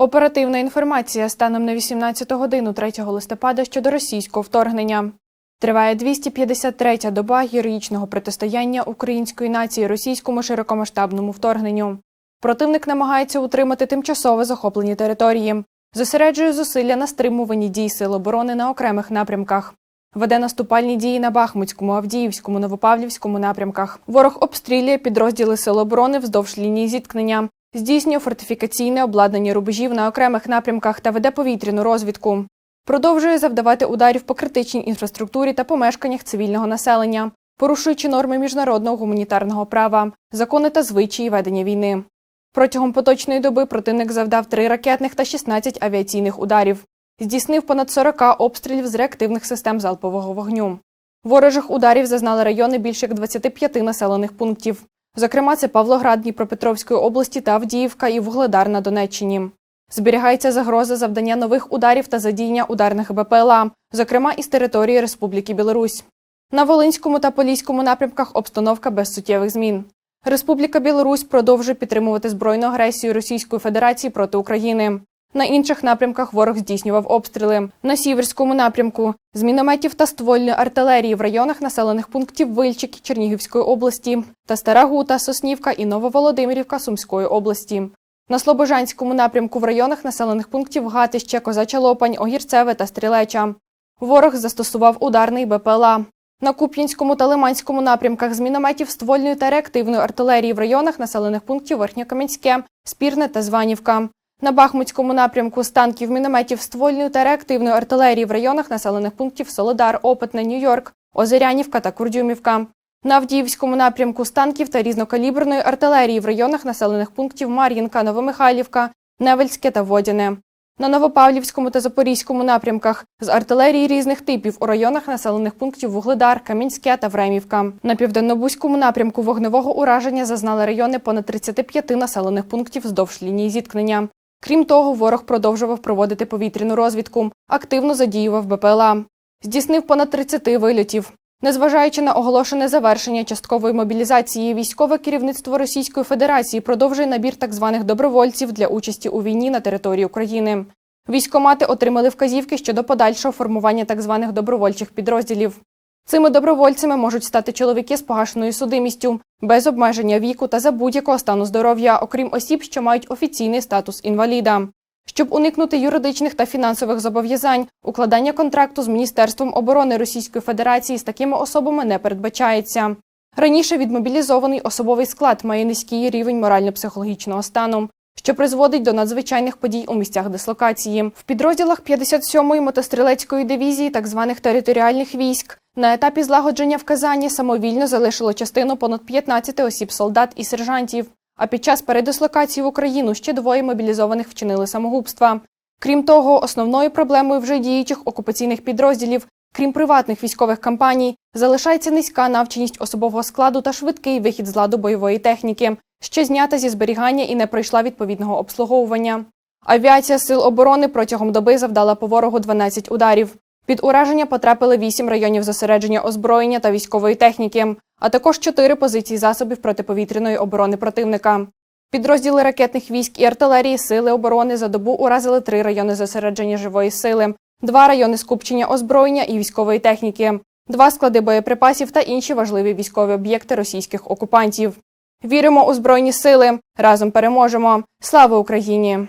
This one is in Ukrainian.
Оперативна інформація станом на 18 годину 3 листопада щодо російського вторгнення. Триває 253-я доба героїчного протистояння української нації російському широкомасштабному вторгненню. Противник намагається утримати тимчасово захоплені території, зосереджує зусилля на стримуванні дій сил оборони на окремих напрямках. Веде наступальні дії на Бахмутському, Авдіївському, Новопавлівському напрямках. Ворог обстрілює підрозділи сил оборони вздовж лінії зіткнення, здійснює фортифікаційне обладнання рубежів на окремих напрямках та веде повітряну розвідку. Продовжує завдавати ударів по критичній інфраструктурі та помешканнях цивільного населення, порушуючи норми міжнародного гуманітарного права, закони та звичаї ведення війни. Протягом поточної доби противник завдав три ракетних та 16 авіаційних ударів. Здійснив понад 40 обстрілів з реактивних систем залпового вогню. Ворожих ударів зазнали райони більше як 25 населених пунктів. Зокрема, це Павлоград Дніпропетровської області та Авдіївка і Вугледар на Донеччині. Зберігається загроза завдання нових ударів та задіяння ударних БПЛА, зокрема із території Республіки Білорусь. На Волинському та Поліському напрямках обстановка без суттєвих змін. Республіка Білорусь продовжує підтримувати збройну агресію Російської Федерації проти України. На інших напрямках ворог здійснював обстріли. На сіверському напрямку з мінометів та ствольної артилерії в районах населених пунктів Вильчик Чернігівської області та Стара Гута, Соснівка і Нововолодимирівка Сумської області. На Слобожанському напрямку в районах населених пунктів Гатище, Козача Лопань, Огірцеве та Стрілеча. Ворог застосував ударний БПЛА. На Куп'янському та Лиманському напрямках з мінометів ствольної та реактивної артилерії в районах населених пунктів Верхньокам'янське, Спірне та Званівка. На Бахмутському напрямку з танків, мінометів ствольної та реактивної артилерії в районах населених пунктів Солодар, Опитне, Нью-Йорк, Озерянівка та Курдюмівка. На Авдіївському напрямку з танків та різнокаліберної артилерії в районах населених пунктів Мар'їнка, Новомихайлівка, Невельське та Водяне. На Новопавлівському та Запорізькому напрямках з артилерії різних типів у районах населених пунктів Вугледар, Камінське та Времівка. На південнобузькому напрямку вогневого ураження зазнали райони понад 35 населених пунктів вздовж лінії зіткнення. Крім того, ворог продовжував проводити повітряну розвідку, активно задіював БПЛА. Здійснив понад 30 вильотів. Незважаючи на оголошене завершення часткової мобілізації, військове керівництво Російської Федерації продовжує набір так званих добровольців для участі у війні на території України. Військомати отримали вказівки щодо подальшого формування так званих добровольчих підрозділів. Цими добровольцями можуть стати чоловіки з погашеною судимістю, без обмеження віку та за будь-якого стану здоров'я, окрім осіб, що мають офіційний статус інваліда. Щоб уникнути юридичних та фінансових зобов'язань, укладання контракту з Міністерством оборони Російської Федерації з такими особами не передбачається. Раніше відмобілізований особовий склад має низький рівень морально-психологічного стану, що призводить до надзвичайних подій у місцях дислокації. В підрозділах 57-ї мотострілецької дивізії так званих територіальних військ на етапі злагодження в Казані самовільно залишило частину понад 15 осіб солдат і сержантів. А під час передислокації в Україну ще двоє мобілізованих вчинили самогубства. Крім того, основною проблемою вже діючих окупаційних підрозділів, крім приватних військових кампаній, залишається низька навченість особового складу та швидкий вихід з ладу бойової техніки, що знята зі зберігання і не пройшла відповідного обслуговування. Авіація сил оборони протягом доби завдала по ворогу 12 ударів. Під ураження потрапили 8 районів зосередження озброєння та військової техніки, а також 4 позиції засобів протиповітряної оборони противника. Підрозділи ракетних військ і артилерії сили оборони за добу уразили 3 райони зосередження живої сили, 2 райони скупчення озброєння і військової техніки, 2 склади боєприпасів та інші важливі військові об'єкти російських окупантів. Віримо у збройні сили. Разом переможемо. Слава Україні!